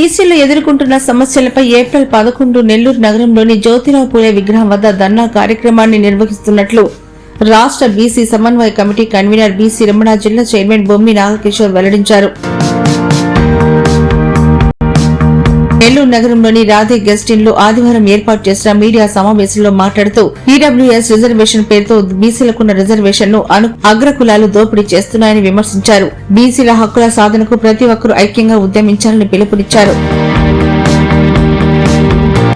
బీసీలు ఎదుర్కొంటున్న సమస్యలపై ఏప్రిల్ పదకొండు నెల్లూరు నగరంలోని జ్యోతిరావు పూలే విగ్రహం వద్ద ధర్నా కార్యక్రమాన్ని నిర్వహిస్తున్నట్లు రాష్ట్ర బీసీ సమన్వయ కమిటీ కన్వీనర్ బీసీ రమణ జిల్లా చైర్మన్ బొమ్మి నాగకిషోర్ వెల్లడించారు. నెల్లూరు నగరంలోని రాధే గెస్ట్ ఇన్లో ఆదివారం ఏర్పాటు చేసిన మీడియా సమావేశంలో మాట్లాడుతూ ఈడబ్ల్యూఎస్ రిజర్వేషన్ పేరుతో బీసీలకున్న రిజర్వేషన్ను అగ్రకులాలు దోపిడీ చేస్తున్నాయని విమర్శించారు. బీసీల హక్కుల సాధనకు ప్రతి ఒక్కరూ ఐక్యంగా ఉద్యమించాలని పిలుపునిచ్చారు.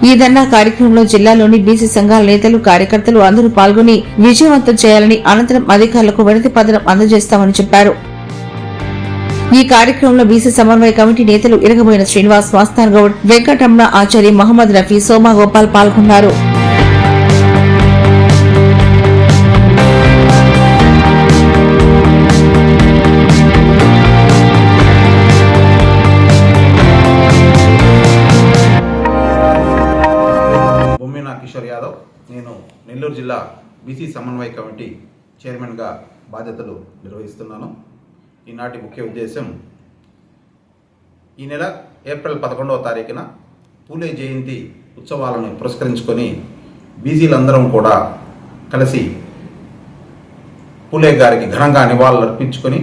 ఈ ధర్నా కార్యక్రమంలో జిల్లాలోని బీసీ సంఘాల నేతలు కార్యకర్తలు అందరూ పాల్గొని విజయవంతం చేయాలని అనంతరం అధికారులకు వినతి పత్రం అందజేస్తామని చెప్పారు. ఈ కార్యక్రమంలో బీసీ సమన్వయ కమిటీ నేతలు ఇరగబోయిన శ్రీనివాస్ మస్తాన్ గౌడ్ వెంకటరమణ ఆచారి మహమ్మద్ రఫీ సోమా గోపాల్ పాల్గొన్నారు. కిషోర్ యాదవ్ నేను నెల్లూరు జిల్లా బీసీ సమన్వయ కమిటీ చైర్మన్గా బాధ్యతలు నిర్వహిస్తున్నాను. ఈనాటి ముఖ్య ఉద్దేశం ఈ నెల ఏప్రిల్ పదకొండవ తారీఖున పూలే జయంతి ఉత్సవాలను పురస్కరించుకొని బీజీలందరం కూడా కలిసి పూలే గారికి ఘనంగా నివాళులు అర్పించుకొని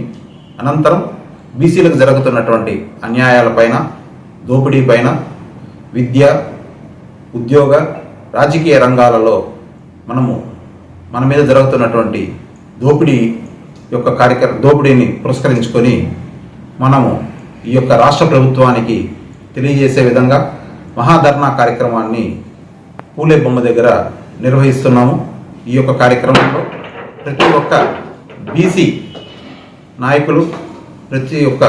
అనంతరం బీసీలకు జరుగుతున్నటువంటి అన్యాయాలపైన దోపిడీపైన విద్య ఉద్యోగ రాజకీయ రంగాలలో మనము మన మీద జరుగుతున్నటువంటి దోపిడీ యొక్క కార్యక్రమ దోపిడీని పురస్కరించుకొని మనము ఈ యొక్క రాష్ట్ర ప్రభుత్వానికి తెలియజేసే విధంగా మహాధర్నా కార్యక్రమాన్ని పూలే బొమ్మ దగ్గర నిర్వహిస్తున్నాము. ఈ యొక్క కార్యక్రమంలో ప్రతి ఒక్క బీసీ నాయకులు ప్రతి ఒక్క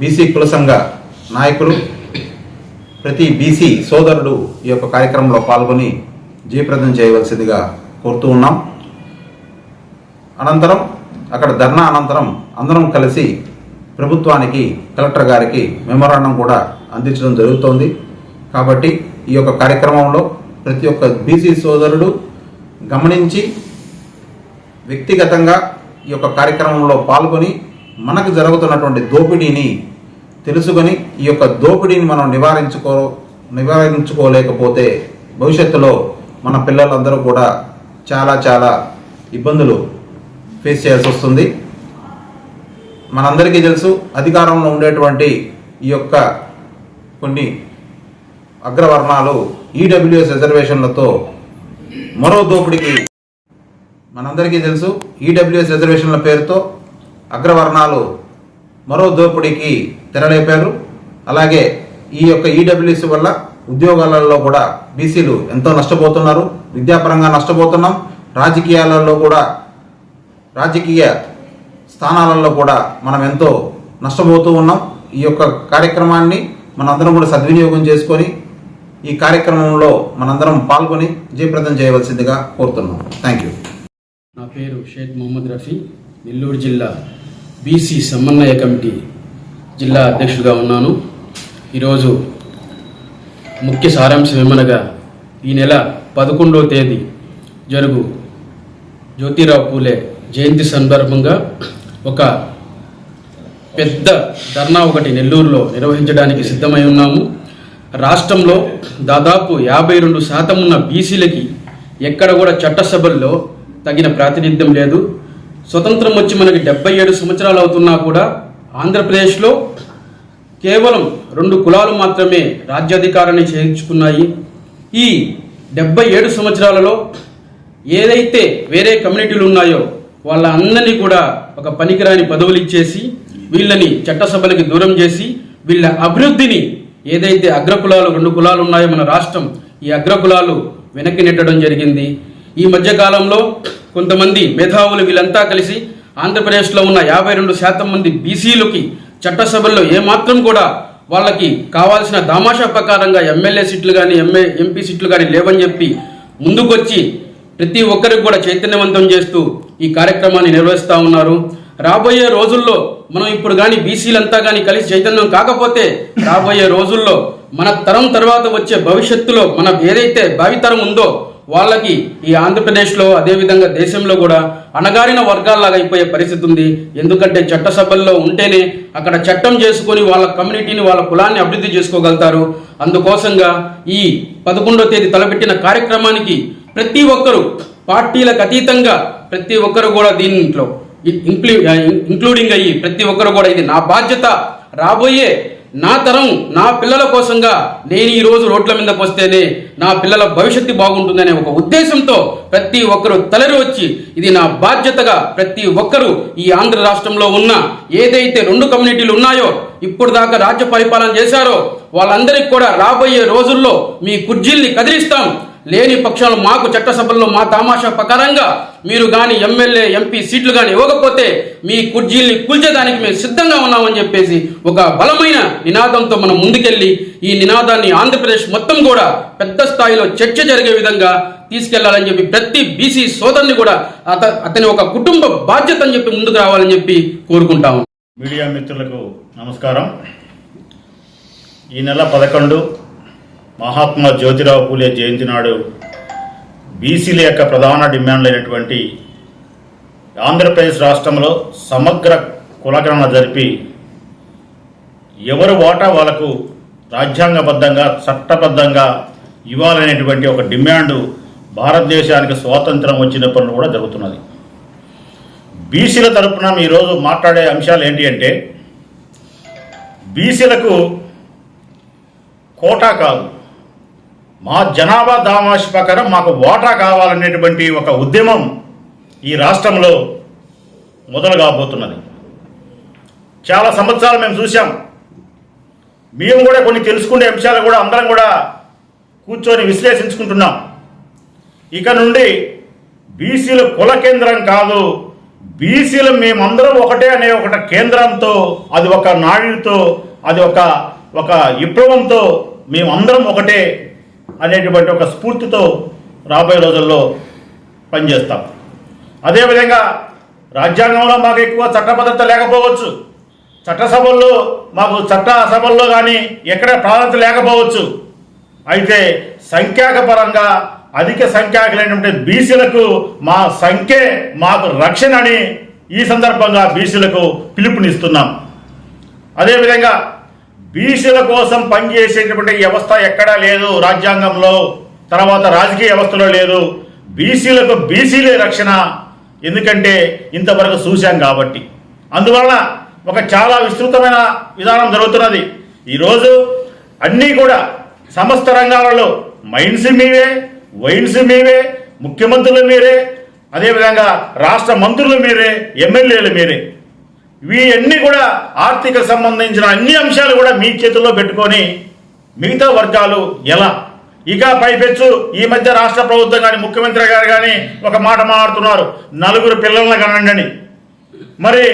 బీసీ కుల సంఘ నాయకులు ప్రతి బీసీ సోదరుడు ఈ యొక్క కార్యక్రమంలో పాల్గొని జయప్రదం చేయవలసిందిగా కోరుతూ ఉన్నాం. అనంతరం అక్కడ ధర్నా అనంతరం అందరం కలిసి ప్రభుత్వానికి కలెక్టర్ గారికి మెమోరాండం కూడా అందించడం జరుగుతోంది. కాబట్టి ఈ యొక్క కార్యక్రమంలో ప్రతి ఒక్క బీసీ సోదరుడు గమనించి వ్యక్తిగతంగా ఈ యొక్క కార్యక్రమంలో పాల్గొని మనకు జరుగుతున్నటువంటి దోపిడీని తెలుసుకొని ఈ యొక్క దోపిడీని మనం నివారించుకో నివారించుకోలేకపోతే భవిష్యత్తులో మన పిల్లలందరూ కూడా చాలా చాలా ఇబ్బందులు ఫేస్ చేయాల్సి వస్తుంది. మనందరికీ తెలుసు అధికారంలో ఉండేటువంటి ఈ యొక్క కొన్ని అగ్రవర్ణాలు ఈడబ్ల్యూఎస్ రిజర్వేషన్లతో మరో దోపిడికి మనందరికీ తెలుసు ఈడబ్ల్యూఎస్ రిజర్వేషన్ల పేరుతో అగ్రవర్ణాలు మరో దోపిడీకి తెరలేపారు. అలాగే ఈ యొక్క ఈడబ్ల్యూఎస్ వల్ల ఉద్యోగాలలో కూడా బీసీలు ఎంతో నష్టపోతున్నారు. విద్యాపరంగా నష్టపోతున్నాం. రాజకీయాలలో కూడా రాజకీయ స్థానాలలో కూడా మనం ఎంతో నష్టపోతూ ఉన్నాం. ఈ యొక్క కార్యక్రమాన్ని మనందరం కూడా సద్వినియోగం చేసుకొని ఈ కార్యక్రమంలో మనందరం పాల్గొని జయప్రదం చేయవలసిందిగా కోరుతున్నాం. థ్యాంక్ యూ నా పేరు షేక్ మొహమ్మద్ రఫీ నెల్లూరు జిల్లా బీసీ సమన్వయ కమిటీ జిల్లా అధ్యక్షుడిగా ఉన్నాను. ఈరోజు ముఖ్య సారాంశం ఏమనగా ఈ నెల పదకొండవ తేదీ జరుగు జ్యోతిరావు పూలే జయంతి సందర్భంగా ఒక పెద్ద ధర్నా ఒకటి నెల్లూరులో నిర్వహించడానికి సిద్ధమై ఉన్నాము. రాష్ట్రంలో దాదాపు యాభై రెండు శాతం ఉన్న బీసీలకి ఎక్కడ కూడా చట్టసభల్లో తగిన ప్రాతినిధ్యం లేదు. స్వతంత్రం వచ్చి మనకి డెబ్బై ఏడు సంవత్సరాలు అవుతున్నా కూడా ఆంధ్రప్రదేశ్లో కేవలం రెండు కులాలు మాత్రమే రాజ్యాధికారాన్ని చేయించుకున్నాయి ఈ డెబ్బై ఏడు సంవత్సరాలలో ఏదైతే వేరే కమ్యూనిటీలు ఉన్నాయో వాళ్ళందరినీ కూడా ఒక పనికిరాని పదవులు ఇచ్చేసి వీళ్ళని చట్టసభలకి దూరం చేసి వీళ్ళ అభివృద్ధిని ఏదైతే అగ్రకులాలు రెండు కులాలు ఉన్నాయో మన రాష్ట్రం ఈ అగ్రకులాలు వెనక్కి నెట్టడం జరిగింది. ఈ మధ్యకాలంలో కొంతమంది మేధావులు వీళ్ళంతా కలిసి ఆంధ్రప్రదేశ్లో ఉన్న యాభై రెండు శాతం మంది బీసీలకి చట్టసభల్లో ఏమాత్రం కూడా వాళ్ళకి కావాల్సిన దామాషా ప్రకారంగా ఎమ్మెల్యే సీట్లు కానీ ఎంఏ ఎంపీ సీట్లు కానీ లేవని చెప్పి ముందుకొచ్చి ప్రతి ఒక్కరికి కూడా చైతన్యవంతం చేస్తూ ఈ కార్యక్రమాన్ని నిర్వహిస్తూ ఉన్నారు. రాబోయే రోజుల్లో మనం ఇప్పుడు కానీ బీసీలంతా కానీ కలిసి చైతన్యం కాకపోతే రాబోయే రోజుల్లో మన తరం తర్వాత వచ్చే భవిష్యత్తులో మన ఏదైతే భావితరం ఉందో వాళ్ళకి ఈ ఆంధ్రప్రదేశ్లో అదేవిధంగా దేశంలో కూడా అణగారిన వర్గాల్లాగా అయిపోయే పరిస్థితి ఉంది. ఎందుకంటే చట్టసభల్లో ఉంటేనే అక్కడ చట్టం చేసుకొని వాళ్ళ కమ్యూనిటీని వాళ్ళ కులాన్ని అభివృద్ధి చేసుకోగలుగుతారు. అందుకోసంగా ఈ పదకొండో తేదీ తలపెట్టిన కార్యక్రమానికి ప్రతి ఒక్కరూ పార్టీలకు అతీతంగా ప్రతి ఒక్కరు కూడా దీంట్లో ఇంక్లూ ఇంక్లూడింగ్ అయ్యి ప్రతి ఒక్కరు కూడా ఇది నా బాధ్యత రాబోయే నా తరం నా పిల్లల కోసంగా నేను ఈ రోజు రోడ్ల మీదకి వస్తేనే నా పిల్లల భవిష్యత్తు బాగుంటుందనే ఒక ఉద్దేశంతో ప్రతి ఒక్కరు తలరి వచ్చి ఇది నా బాధ్యతగా ప్రతి ఒక్కరూ ఈ ఆంధ్ర రాష్ట్రంలో ఉన్న ఏదైతే రెండు కమ్యూనిటీలు ఉన్నాయో ఇప్పుడు దాకా రాజ్య పరిపాలన చేశారో వాళ్ళందరికీ కూడా రాబోయే రోజుల్లో మీ కుర్జీల్ని కదిలిస్తాం. లేని పక్షాలు మాకు చట్టసభల్లో మా తమాషా ప్రకారంగా మీరు కానీ ఎమ్మెల్యే ఎంపీ సీట్లు కానీ ఇవ్వకపోతే మీ కుర్జీల్ని కూల్చేదానికి మేము సిద్ధంగా ఉన్నామని చెప్పేసి ఒక బలమైన నినాదంతో మనం ముందుకెళ్ళి ఈ నినాదాన్ని ఆంధ్రప్రదేశ్ మొత్తం కూడా పెద్ద స్థాయిలో చర్చ జరిగే విధంగా తీసుకెళ్ళాలని చెప్పి ప్రతి బీసీ సోదరుని కూడా అత అతని ఒక కుటుంబ బాధ్యత అని చెప్పి ముందుకు రావాలని చెప్పి కోరుకుంటాము మీడియా మిత్రులకు నమస్కారం. ఈ నెల పదకొండు మహాత్మా జ్యోతిరావు పూలే జయంతి నాడు బీసీల యొక్క ప్రధాన డిమాండ్లైనటువంటి ఆంధ్రప్రదేశ్ రాష్ట్రంలో సమగ్ర కులగణన జరిపి ఎవరు వాటా వాళ్ళకు రాజ్యాంగబద్ధంగా చట్టబద్ధంగా ఇవ్వాలనేటువంటి ఒక డిమాండ్ భారతదేశానికి స్వాతంత్రం వచ్చినప్పుడు కూడా జరుగుతున్నది. బీసీల తరపున ఈరోజు మాట్లాడే అంశాలు ఏంటి అంటే బీసీలకు కోటా కాదు. మా జనాభా దామాషి ప్రకారం మాకు ఓటా కావాలనేటువంటి ఒక ఉద్యమం ఈ రాష్ట్రంలో మొదలు కాబోతున్నది. చాలా సంవత్సరాలు మేము చూసాం మేము కూడా కొన్ని తెలుసుకునే అంశాలు కూడా అందరం కూడా కూర్చొని విశ్లేషించుకుంటున్నాం. ఇక నుండి బీసీలు కుల కేంద్రం కాదు బీసీలు మేమందరం ఒకటే అనే ఒక కేంద్రంతో అది ఒక నాడితో అది ఒక ఒక విప్లవంతో మేమందరం ఒకటే అనేటువంటి ఒక స్ఫూర్తితో రాబోయే రోజుల్లో పనిచేస్తాం. అదేవిధంగా రాజ్యాంగంలో మాకు ఎక్కువ చట్టబద్ధత లేకపోవచ్చు. చట్టసభల్లో మాకు చట్ట సభల్లో కానీ ఎక్కడ ప్రాధాన్యత లేకపోవచ్చు. అయితే సంఖ్యాక పరంగా అధిక సంఖ్యాకులైనటువంటి బీసీలకు మా సంఖ్యే మాకు రక్షణ అని ఈ సందర్భంగా బీసీలకు పిలుపునిస్తున్నాం. అదేవిధంగా బీసీల కోసం పనిచేసేటువంటి వ్యవస్థ ఎక్కడా లేదు రాజ్యాంగంలో. తర్వాత రాజకీయ వ్యవస్థలో లేదు. బీసీలకు బీసీలే రక్షణ. ఎందుకంటే ఇంతవరకు చూశాం కాబట్టి. అందువలన ఒక చాలా విస్తృతమైన విధానం జరుగుతున్నది. ఈరోజు అన్నీ కూడా సమస్త రంగాలలో మైన్స్ మీవే వైన్స్ మీవే ముఖ్యమంత్రులు మీరే అదేవిధంగా రాష్ట్ర మంత్రులు మీరే ఎమ్మెల్యేలు మీరే. ఇవన్నీ కూడా ఆర్థిక సంబంధించిన అన్ని అంశాలు కూడా మీ చేతుల్లో పెట్టుకొని మిగతా వర్గాలు ఎలా? ఇక పైపెచ్చు ఈ మధ్య రాష్ట్ర ప్రభుత్వం కానీ ముఖ్యమంత్రి గారు కానీ ఒక మాట మాట్లాడుతున్నారు. నలుగురు పిల్లలను కనండి మరి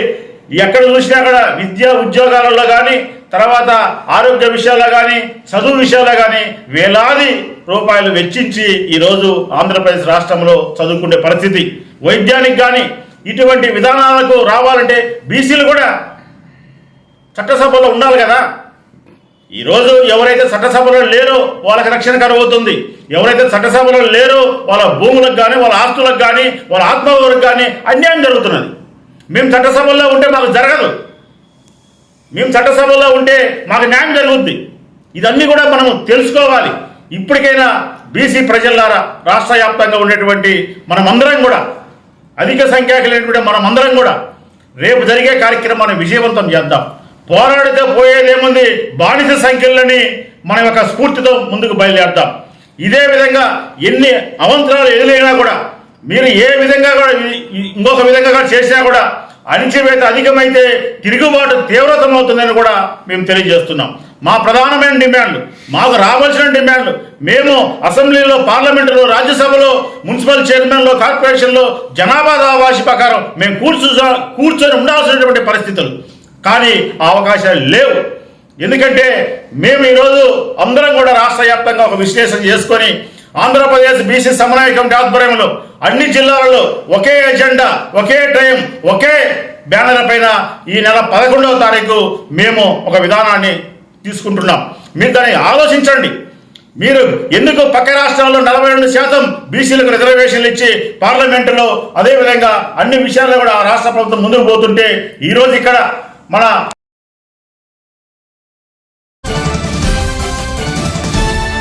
ఎక్కడ చూసినా కూడా విద్యా ఉద్యోగాలలో కానీ తర్వాత ఆరోగ్య విషయాల్లో కానీ చదువు విషయాల్లో కానీ వేలాది రూపాయలు వెచ్చించి ఈరోజు ఆంధ్రప్రదేశ్ రాష్ట్రంలో చదువుకునే పరిస్థితి. వైద్యానికి కానీ ఇటువంటి విధానాలకు రావాలంటే బీసీలు కూడా చట్టసభలో ఉండాలి కదా. ఈరోజు ఎవరైతే చట్టసభలో లేరో వాళ్ళకి రక్షణ కరవుతుంది ఎవరైతే చట్టసభలో లేరో వాళ్ళ భూములకు కానీ వాళ్ళ ఆస్తులకు కానీ వాళ్ళ ఆత్మగౌరవకు కానీ అన్యాయం జరుగుతున్నది. మేము చట్టసభల్లో ఉంటే మాకు జరగదు. మేము చట్టసభల్లో ఉంటే మాకు న్యాయం జరుగుద్ది. ఇదన్నీ కూడా మనం తెలుసుకోవాలి. ఇప్పటికైనా బీసీ ప్రజలారా రాష్ట్ర వ్యాప్తంగా ఉండేటువంటి మనమందరం కూడా అధిక సంఖ్యాకులైనటువంటి మనమందరం కూడా రేపు జరిగే కార్యక్రమాన్ని విజయవంతం చేద్దాం. పోరాడితే పోయేదేముంది? బానిస సంఖ్యలని మన యొక్క స్ఫూర్తితో ముందుకు బయలుదేరుతాం ఇదే విధంగా ఎన్ని అవంతరాలు ఎదురైనా కూడా మీరు ఏ విధంగా కూడా ఇంకొక విధంగా కూడా చేసినా కూడా అణిచివేత అధికమైతే తిరుగుబాటు తీవ్రతమవుతుందని కూడా మేము తెలియజేస్తున్నాం. మా ప్రధానమైన డిమాండ్లు మాకు రావాల్సిన డిమాండ్లు మేము అసెంబ్లీలో పార్లమెంటులో రాజ్యసభలో మున్సిపల్ చైర్మన్లో కార్పొరేషన్లో జనాభా దావాసి ప్రకారం మేము కూర్చు కూర్చొని ఉండాల్సినటువంటి పరిస్థితులు. కానీ ఆ అవకాశాలు లేవు. ఎందుకంటే మేము ఈరోజు అందరం కూడా రాష్ట్ర వ్యాప్తంగా ఒక విశ్లేషణ చేసుకొని ఆంధ్రప్రదేశ్ బీసీ సమన్వయ కమిటీ ఆధ్వర్యంలో అన్ని జిల్లాలలో ఒకే ఎజెండా ఒకే టైం ఒకే బ్యానర్ పైన ఈ నెల పదకొండవ తారీఖు మేము ఒక విధానాన్ని తీసుకుంటున్నాం. మీరు దాన్ని ఆలోచించండి. మీరు ఎందుకు పక్క రాష్ట్రాల్లో నలభై రెండు శాతం బీసీలకు రిజర్వేషన్లు ఇచ్చి పార్లమెంటులో అదేవిధంగా అన్ని విషయాల్లో కూడా రాష్ట్ర ప్రభుత్వం ముందుకు పోతుంటే ఈరోజు ఇక్కడ మన